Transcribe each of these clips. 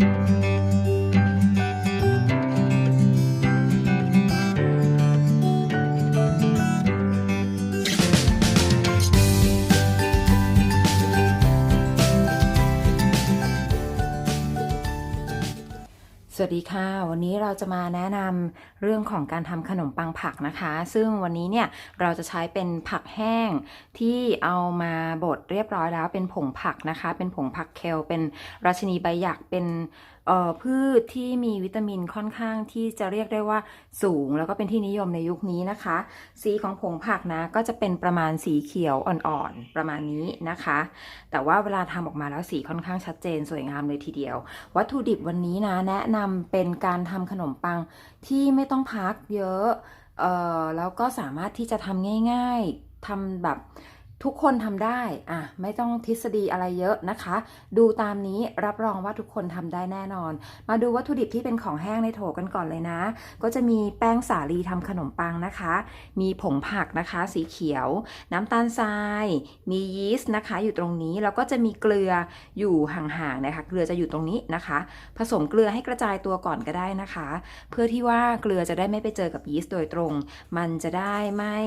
ส สดีค่ะ วันนี้เราจะมาแนะนำเรื่องของการทำขนมปังผักนะคะ ซึ่งวันนี้เนี่ยเราจะใช้เป็นผักแห้งที่เอามาบดเรียบร้อยแล้วเป็นผงผักนะคะ เป็นผงผักเคลเป็นราชินีใบหยักเป็น พืชที่มีวิตามินค่อนข้างที่จะเรียกได้ว่าสูง แล้วก็เป็นที่นิยมในยุคนี้นะคะ สีของผงผักนะก็จะเป็นประมาณสีเขียวอ่อนๆประมาณนี้นะคะ แต่ว่าเวลาทำออกมาแล้วสีค่อนข้างชัดเจนสวยงามเลยทีเดียว วัตถุดิบวันนี้นะแนะนำเป็นการทำขนมปังที่ไม่ต้องพักเยอะออแล้วก็สามารถที่จะทำง่าย ๆทำแบบ ทุกคนทำได้อะไม่ต้องทฤษฎีอะไรเยอะนะคะ ดูตามนี้รับรองว่าทุกคนทำได้แน่นอน มาดูวัตถุดิบที่เป็นของแห้งในโถกันก่อนเลยนะ ก็จะมีแป้งสาลีทำขนมปังนะคะ มีผงผักนะคะ สีเขียว น้ำตาลทราย มียีสต์นะคะ อยู่ตรงนี้ แล้วก็จะมีเกลืออยู่ห่างๆนะคะ เกลือจะอยู่ตรงนี้นะคะ ผสมเกลือให้กระจายตัวก่อนก็ได้นะคะ เพื่อที่ว่าเกลือจะได้ไม่ไปเจอกับยีสต์โดยตรง มันจะได้ไม่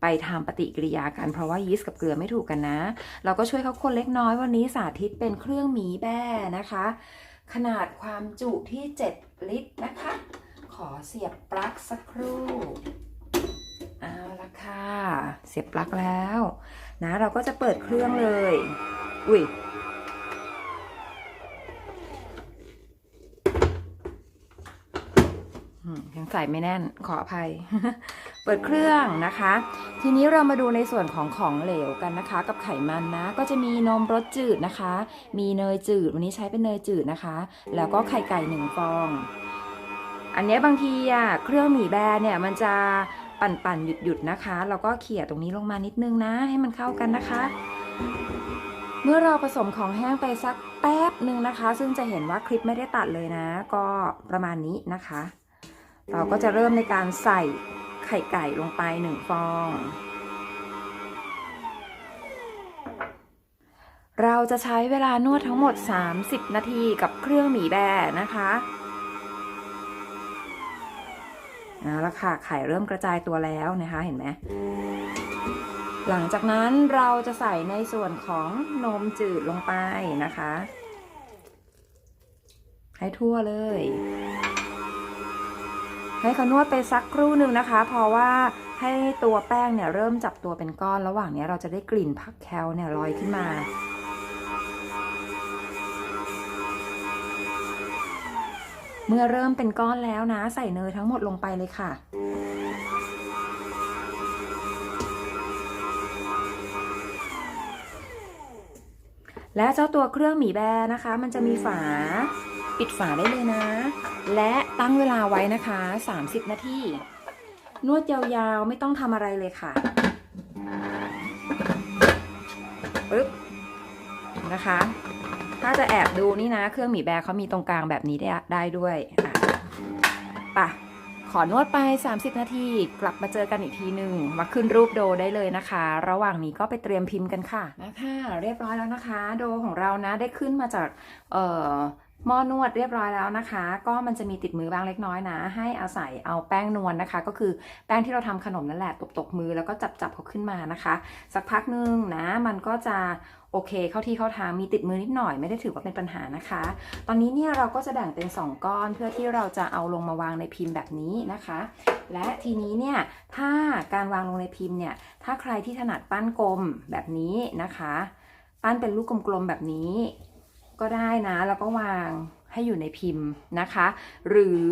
ไปทำปฏิกิริยากันเพราะว่ายีสต์กับเกลือไม่ถูกกันนะ เราก็ช่วยเขาคนเล็กน้อยวันนี้สาธิตเป็นเครื่องหมีแบ้นะคะ ขนาดความจุที่ 7 ลิตรนะคะ ขอเสียบปลั๊กสักครู่เอาละค่ะ เสียบปลั๊กแล้วนะเราก็จะเปิดเครื่องเลย อุ้ยยังใส่ไม่แน่นขออภัย เปิดเครื่องนะคะ ทีนี้เรามาดูในส่วนของของเหลวกันนะคะ กับไขมันนะ ก็จะมีนมรสจืดนะคะ มีเนยจืด วันนี้ใช้เป็นเนยจืดนะคะ แล้วก็ไข่ไก่หนึ่งฟอง อันนี้บางทีอะเครื่องหมี่แบร์เนี่ยมันจะปั่นๆหยุดๆนะคะแล้วก็เขี่ยตรงนี้ลงมานิดนึงนะ ให้มันเข้ากันนะคะ เมื่อเราผสมของแห้งไปสักแป๊บหนึ่งนะคะ ซึ่งจะเห็นว่าคลิปไม่ได้ตัดเลยนะ ก็ประมาณนี้นะคะ เราก็จะเริ่มในการใส่ ไข่ไก่ลงไปหนึ่งฟอง เราจะใช้เวลานวดทั้งหมด 30 นาทีกับเครื่องหมีแบนะคะเอาละค่ะไข่เริ่มกระจายตัวแล้วนะคะเห็นไหมหลังจากนั้นเราจะใส่ในส่วนของนมจืดลงไปนะคะ ให้ทั่วเลย ให้เขานวดไปสักครู่หนึ่งนะคะ เพราะว่าให้ตัวแป้งเนี่ยเริ่มจับตัวเป็นก้อนระหว่างนี้เราจะได้กลิ่นผักแคลเนี่ยลอยขึ้นมาเมื่อเริ่มเป็นก้อนแล้วนะ ใส่เนยทั้งหมดลงไปเลยค่ะ และเจ้าตัวเครื่องหมีแบร์นะคะ มันจะมีฝา ปิดฝาได้เลยนะ และตั้งเวลาไว้นะคะ 30 นาที นวดยาวๆ ไม่ต้องทำอะไรเลยค่ะปึ๊บนะคะ ถ้าจะแอบดูนี่นะ เครื่องหมีแบร์เขามีตรงกลางแบบนี้ได้ได้ด้วยอะป่ะขอนวดไป 30 นาที กลับมาเจอกันอีกทีหนึ่งมาขึ้นรูปโดได้เลยนะคะ ระหว่างนี้ก็ไปเตรียมพิมพ์กันค่ะนะคะเรียบร้อยแล้วนะคะ โดของเรานะได้ขึ้นมาจากเอ่อ หม้อนวดเรียบร้อยแล้วนะคะ ก็มันจะมีติดมือบ้างเล็กน้อยนะ ให้อาใส่เอาแป้งนวลนะคะ ก็คือแป้งที่เราทำขนมนั่นแหละตบตบๆมือแล้วก็จับจับๆเขาขึ้นมานะคะ สักพักนึงนะมันก็จะโอเค เข้าที่เข้าทางมีติดมือนิดหน่อยไม่ได้ถือว่าเป็นปัญหานะคะ ตอนนี้เนี่ยเราก็จะแบ่งเป็น 2 ก้อนเพื่อที่เราจะเอาลงมาวางในพิมพ์แบบนี้นะคะ และทีนี้เนี่ยถ้าการวางลงในพิมพ์เนี่ยถ้าใครที่ถนัดปั้นกลมแบบนี้นะคะ ปั้นเป็นลูกกลมๆแบบนี้ ก็ได้นะ แล้วก็วางให้อยู่ในพิมพ์นะคะ หรือ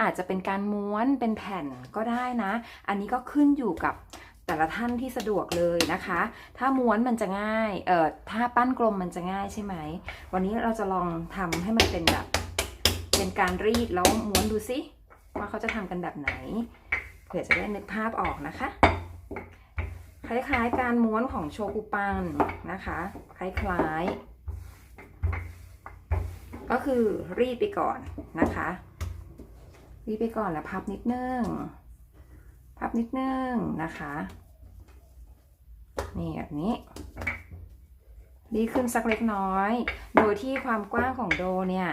อาจจะเป็นการม้วนเป็นแผ่นก็ได้นะ อันนี้ก็ขึ้นอยู่กับแต่ละท่านที่สะดวกเลยนะคะ ถ้าม้วนมันจะง่าย เอ่อ ถ้าปั้นกลมมันจะง่ายใช่ไหม วันนี้เราจะลองทำให้มันเป็นแบบ เป็นการรีดแล้วม้วนดูสิว่าเขาจะทำกันแบบไหน เผื่อจะได้นึกภาพออกนะคะ คล้ายๆการม้วนของโชกุปังนะคะ คล้ายๆ ก็คือรีดไปก่อนนะคะ รีดไปก่อนแล้วพับนิดนึง พับนิดนึงนะคะ นี่แบบนี้ รีดขึ้นสักเล็กน้อย โดยที่ความกว้างของโดเนี่ย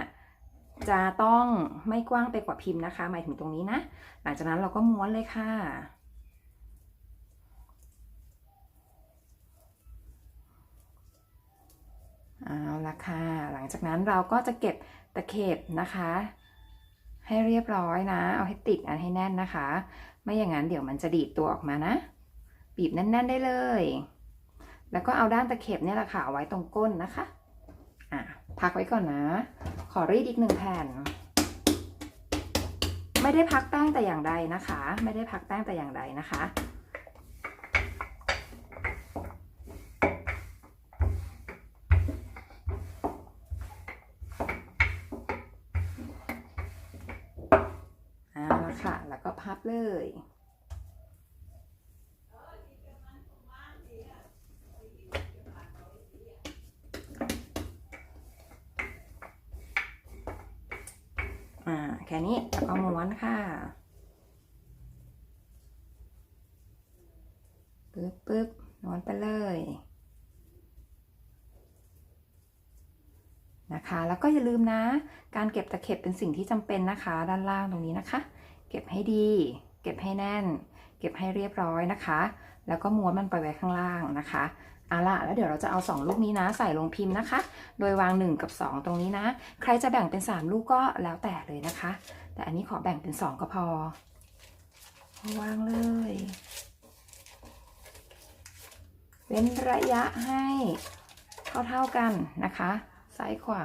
จะต้องไม่กว้างไปกว่าพิมพ์นะคะ หมายถึงตรงนี้นะ หลังจากนั้นเราก็ม้วนเลยค่ะ เอาละค่ะ หลังจากนั้นเราก็จะเก็บตะเข็บนะคะ ให้เรียบร้อยนะ เอาให้ติดอันให้แน่นนะคะ ไม่อย่างนั้นเดี๋ยวมันจะดีดตัวออกมานะ บีบแน่น ๆ ได้เลย แล้วก็เอาด้านตะเข็บเนี่ยแหละค่ะเอาไว้ตรงก้นนะคะ อะ พักไว้ก่อนนะ ขอรีดอีกหนึ่งแผ่น ไม่ได้พักแป้งแต่อย่างใดนะคะ ไม่ได้พักแป้งแต่อย่างใดนะคะ เอาละ ค่ะ แล้วก็พับเลย อ่า แค่นี้ แล้วก็ม้วนค่ะปึ๊บปึ๊บม้วนไปเลยนะคะแล้วก็อย่าลืมนะ การเก็บตะเข็บเป็นสิ่งที่จำเป็นนะคะ ด้านล่างตรงนี้นะคะ เก็บให้ดี เก็บให้แน่น เก็บให้เรียบร้อยนะคะ แล้วก็ม้วนมันไปไว้ข้างล่างนะคะเอาละแล้วเดี๋ยวเราจะเอา 2 ลูกนี้นะ ใส่ลงพิมพ์นะคะ โดยวาง 1 กับ 2 ตรงนี้นะ ใครจะแบ่งเป็น 3 ลูกก็แล้วแต่เลยนะคะ แต่อันนี้ขอแบ่งเป็น 2 ก็พอ วางเลย เว้นระยะให้เท่าๆกันนะคะ ซ้ายขวา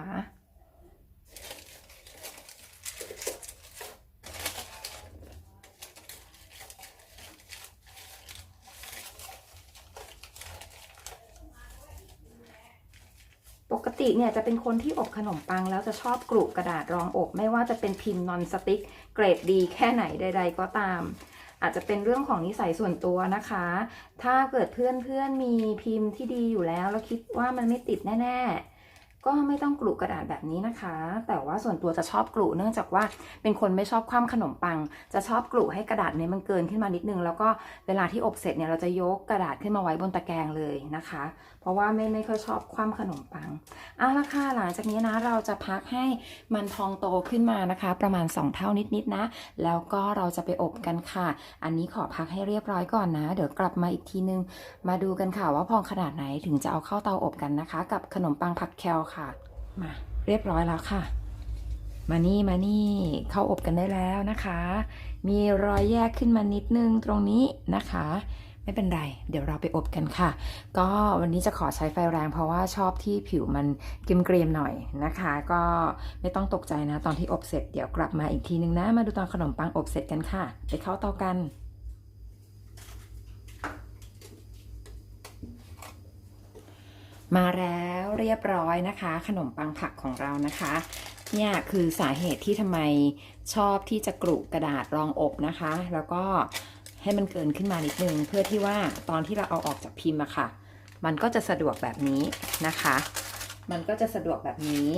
ติเนี่ยจะเป็นคนที่อบขนมปังแล้วจะชอบกรุกระดาษรองอบ ไม่ว่าจะเป็นพิมพ์นอนสติ๊กเกรดดีแค่ไหนใด ๆ ก็ตาม อาจจะเป็นเรื่องของนิสัยส่วนตัวนะคะ ถ้าเกิดเพื่อนๆมีพิมพ์ที่ดีอยู่แล้ว แล้วคิดว่ามันไม่ติดแน่ ๆ ก็ไม่ต้องกรุกระดาษแบบนี้นะคะ แต่ว่าส่วนตัวจะชอบกรุเนื่องจากว่าเป็นคนไม่ชอบคว่ำขนมปัง จะชอบกรุให้กระดาษเนี้มันเกินขึ้นมานิดนึง แล้วก็เวลาที่อบเสร็จเนี่ยเราจะยกกระดาษขึ้นมาไว้บนตะแกรงเลยนะคะ เพราะว่าไม่ไม่ค่อยชอบคว่ำขนมปังเอาละค่ะหลังจากนี้นะเราจะพักให้มันพองโตขึ้นมานะคะ ประมาณ 2 เท่านิดๆนะแล้วก็เราจะไปอบกันค่ะ อันนี้ขอพักให้เรียบร้อยก่อนนะ เดี๋ยวกลับมาอีกทีนึง มาดูกันค่ะว่าพองขนาดไหนถึงจะเอาเข้าเตาอบกันนะคะ กับขนมปังผักแคลค่ะมาเรียบร้อยแล้วค่ะ มานี่มานี่เข้าอบกันได้แล้วนะคะ มีรอยแยกขึ้นมานิดนึงตรงนี้นะคะ ไม่เป็นไร เดี๋ยวเราไปอบกันค่ะ ก็วันนี้จะขอใช้ไฟแรงเพราะว่าชอบที่ผิวมันเกรียมๆหน่อยนะคะ ก็ไม่ต้องตกใจนะ ตอนที่อบเสร็จเดี๋ยวกลับมาอีกทีนึงนะ มาดูตอนขนมปังอบเสร็จกันค่ะ ไปเข้าเตากัน มาแล้วเรียบร้อยนะคะ ขนมปังผักของเรานะคะ เนี่ยคือสาเหตุที่ทำไมชอบที่จะกรุกระดาษรองอบนะคะ แล้วก็ให้มันเกินขึ้นมานิดนึง เพื่อที่ว่าตอนที่เราเอาออกจากพิมพ์อะค่ะ มันก็จะสะดวกแบบนี้นะคะ มันก็จะสะดวกแบบนี้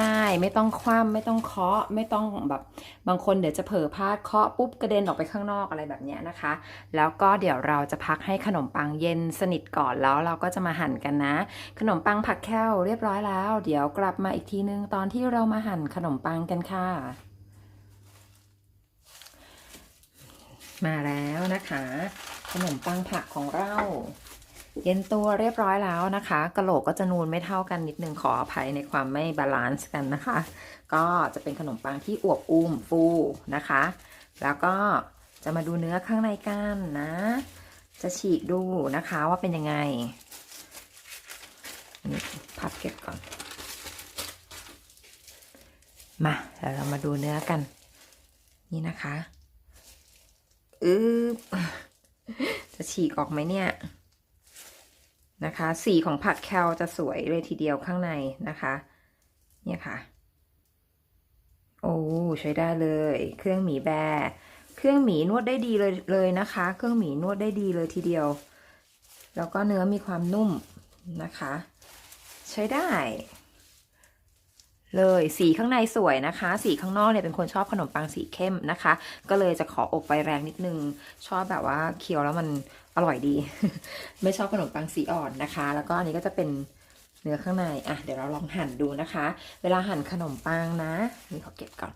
ง่ายๆ ไม่ต้องคว่ำไม่ต้องเคาะ ไม่ต้องแบบบางคนเดี๋ยวจะเผลอพลาดเคาะปุ๊บกระเด็นออกไปข้างนอกอะไรแบบเนี้ยนะคะ แล้วก็เดี๋ยวเราจะพักให้ขนมปังเย็นสนิทก่อนแล้วเราก็จะมาหั่นกันนะ ขนมปังผักแค่วเรียบร้อยแล้ว เดี๋ยวกลับมาอีกทีนึงตอนที่เรามาหั่นขนมปังกันค่ะ มาแล้วนะคะ ขนมปังผักของเรา เย็นตัวเรียบร้อยแล้วนะคะกระโหลกก็จะนูนไม่เท่ากันนิดนึงขออภัยในความไม่บาลานซ์กันนะคะ ก็จะเป็นขนมปังที่อวบอุ้มฟูนะคะ แล้วก็จะมาดูเนื้อข้างในกันนะ จะฉีกดูนะคะว่าเป็นยังไงพับเก็บก่อน มาแล้วเรามาดูเนื้อกัน นี่นะคะอืบจะฉีกออกไหมเนี่ย นะคะ สีของผักแคลจะสวยเลยทีเดียวข้างในนะคะ เนี่ยค่ะ โอ้ใช้ได้เลย เครื่องหมีแบร์เครื่องหมีนวดได้ดีเลยเลยนะคะ เครื่องหมีนวดได้ดีเลยทีเดียว แล้วก็เนื้อมีความนุ่มนะคะ ใช้ได้ เลยสีข้างในสวยนะคะ สีข้างนอกเนี่ยเป็นคนชอบขนมปังสีเข้มนะคะ ก็เลยจะขออบไฟแรงนิดนึง ชอบแบบว่าเคี้ยวแล้วมัน ร่อยดี ไม่ชอบขนมปังสีอ่อนนะคะ แล้วก็อันนี้ก็จะเป็นเนื้อข้างในอะเดี๋ยวเราลองหั่นดูนะคะ เวลาหั่นขนมปังนะนี่ขอเก็บก่อน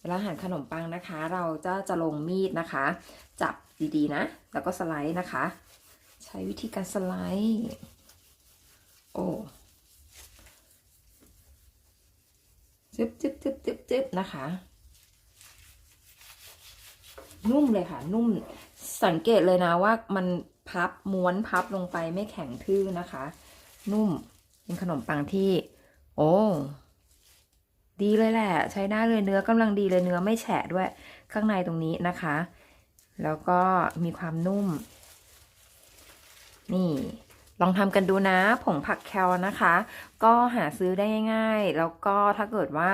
เวลาหั่นขนมปังนะคะ เราจะจะลงมีดนะคะ จับดีๆนะ แล้วก็สไลด์นะคะ ใช้วิธีการสไลด์โอ้จึ๊บจึ๊บจึ๊บจึ๊บจึ๊บนะคะ นุ่มเลยค่ะ นุ่ม สังเกตเลยนะว่ามันพับม้วนพับลงไปไม่แข็งทื่อนะคะ นุ่มเป็นขนมปังที่ โอ้ดีเลยแหละ ใช้ได้เลยเนื้อกำลังดีเลยเนื้อไม่แฉะด้วยข้างในตรงนี้นะคะ แล้วก็มีความนุ่ม นี่ลองทำกันดูนะ ผงผักแคลนะคะ ก็หาซื้อได้ง่ายๆ แล้วก็ถ้าเกิดว่า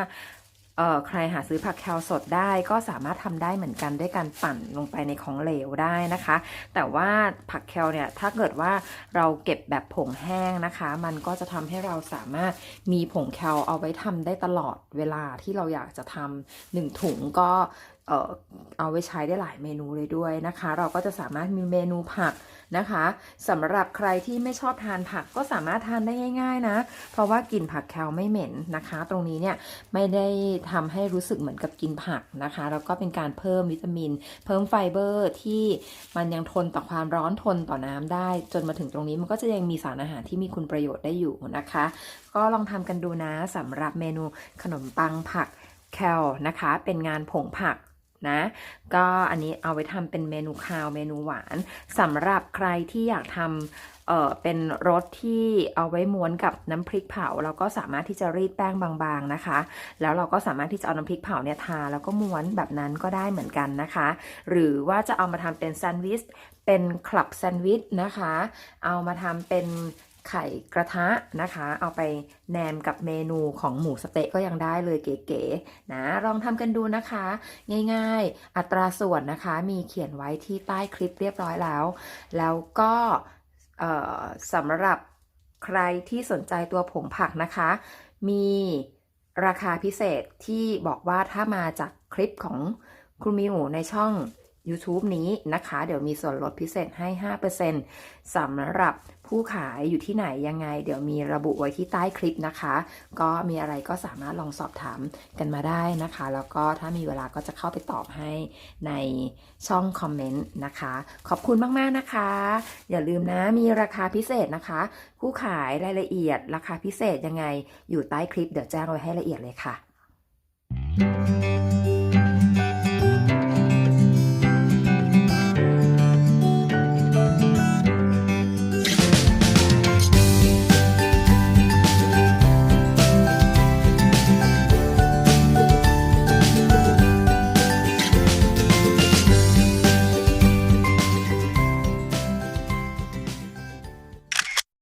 ใครหาซื้อผักแคลสดได้ก็สามารถทำได้เหมือนกันด้วยการปั่นลงไปในของเหลวได้นะคะ แต่ว่าผักแคลเนี่ยถ้าเกิดว่าเราเก็บแบบผงแห้งนะคะ มันก็จะทำให้เราสามารถมีผงแคลเอาไว้ทำได้ตลอดเวลาที่เราอยากจะทำหนึ่งถุงก็เอ่อเอาไว้ใช้ได้หลายเมนูเลยด้วยนะคะ เราก็จะสามารถมีเมนูผัก นะคะสำหรับใครที่ไม่ชอบทานผักก็สามารถทานได้ง่าย ๆนะ เพราะว่ากลิ่นผักแคลไม่เหม็นนะคะ ตรงนี้เนี่ยไม่ได้ทำให้รู้สึกเหมือนกับกินผักนะคะ แล้วก็เป็นการเพิ่มวิตามิน เพิ่มไฟเบอร์ที่มันยังทนต่อความร้อนทนต่อน้ำได้ จนมาถึงตรงนี้มันก็จะยังมีสารอาหารที่มีคุณประโยชน์ได้อยู่นะคะ ก็ลองทำกันดูนะสำหรับเมนูขนมปังผักแคลนะคะ เป็นงานผงผัก นะ ก็อันนี้เอาไว้ทำเป็นเมนูคาวเมนูหวานสำหรับใครที่อยากทำเออเป็นรสที่เอาไว้ม้วนกับน้ำพริกเผาเราก็สามารถที่จะรีดแป้งบางๆนะคะ แล้วเราก็สามารถที่จะเอาน้ำพริกเผาเนี่ยทา แล้วก็ม้วนแบบนั้นก็ได้เหมือนกันนะคะ หรือว่าจะเอามาทำเป็นแซนด์วิชเป็นคลับแซนด์วิชนะคะ เอามาทำเป็น ไข่กระทะนะคะ เอาไปแนมกับเมนูของหมูสเต๊ะก็ยังได้เลยเก๋ๆนะลองทำกันดูนะคะ ง่ายๆ อัตราส่วนนะคะมีเขียนไว้ที่ใต้คลิปเรียบร้อยแล้ว แล้วก็สำหรับใครที่สนใจตัวผงผักนะคะ มีราคาพิเศษที่บอกว่าถ้ามาจากคลิปของคุณมิวในช่อง YouTube นี้นะคะ เดี๋ยวมีส่วนลดพิเศษให้ 5%สำหรับผู้ขายอยู่ที่ไหนยังไง เดี๋ยวมีระบุไว้ที่ใต้คลิปนะคะ ก็มีอะไรก็สามารถลองสอบถามกันมาได้นะคะ แล้วก็ถ้ามีเวลาก็จะเข้าไปตอบให้ในช่องคอมเมนต์นะคะ ขอบคุณมาก ๆ นะคะ อย่าลืมนะมีราคาพิเศษนะคะ ผู้ขายรายละเอียด ราคาพิเศษยังไง อยู่ใต้คลิปเดี๋ยวแจ้งไว้ให้ละเอียดเลยค่ะ